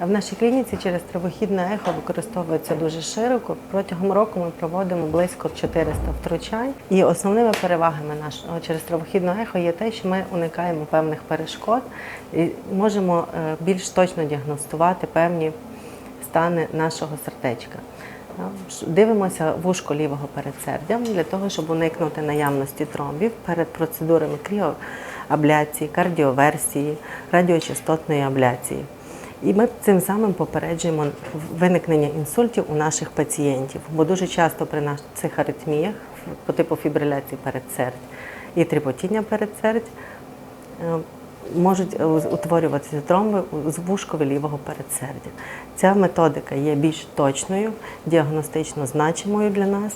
В нашій клініці через травохідне ехо використовується дуже широко. Протягом року ми проводимо близько 400 втручань. І основними перевагами нашого через травохідне ехо є те, що ми уникаємо певних перешкод і можемо е, більш точно діагностувати певні стани нашого сердечка. Дивимося вушко лівого передсердя для того, щоб уникнути наявності тромбів перед процедурами кріоабляції, кардіоверсії, радіочастотної абляції. І ми цим самим попереджуємо виникнення інсультів у наших пацієнтів, бо дуже часто при цих аритміях по типу фібриляції передсердь і тріпотіння передсердь е, можуть утворюватися тромби з вушкові лівого передсердя. Ця методика є більш точною, діагностично значимою для нас.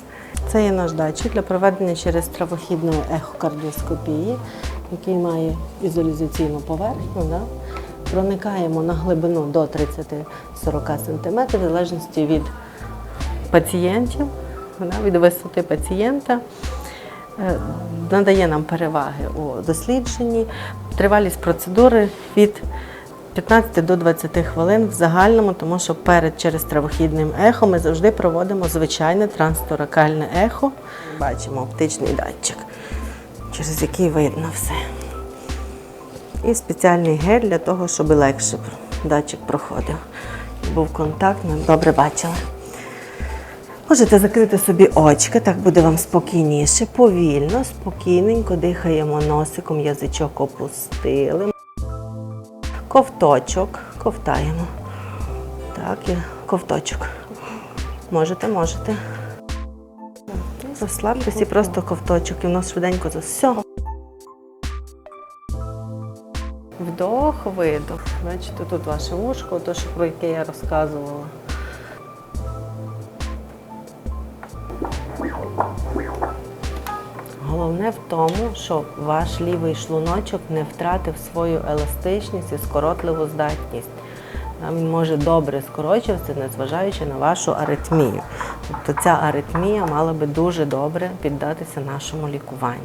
Це є наш датчик для проведення через травохідної ехокардіоскопії, який має візуалізаційну поверхню. Да? Проникаємо на глибину до 30-40 см, в залежності від пацієнтів, від висоти пацієнта. Е, Надає нам переваги у дослідженні. Тривалість процедури від 15 до 20 хвилин в загальному, тому що перед через травохідним ехо ми завжди проводимо звичайне трансторакальне ехо. Бачимо оптичний датчик, через який видно все. І спеціальний гель для того, щоб легше датчик проходив. Був контакт, ми добре бачили. Можете закрити собі очки, так буде вам спокійніше. Повільно, спокійненько дихаємо носиком, язичок опустили. Ковточок, ковтаємо. Так, ковточок. Можете, можете. Розслабтесь і просто ковточок. І в нас швиденько за все. Вдох, видох. Бачите, тут ваше вушко, то, що про яке я розказувала. Головне в тому, щоб ваш лівий шлуночок не втратив свою еластичність і скоротливу здатність. Він може добре скорочуватися, незважаючи на вашу аритмію. Тобто ця аритмія мала би дуже добре піддатися нашому лікуванню.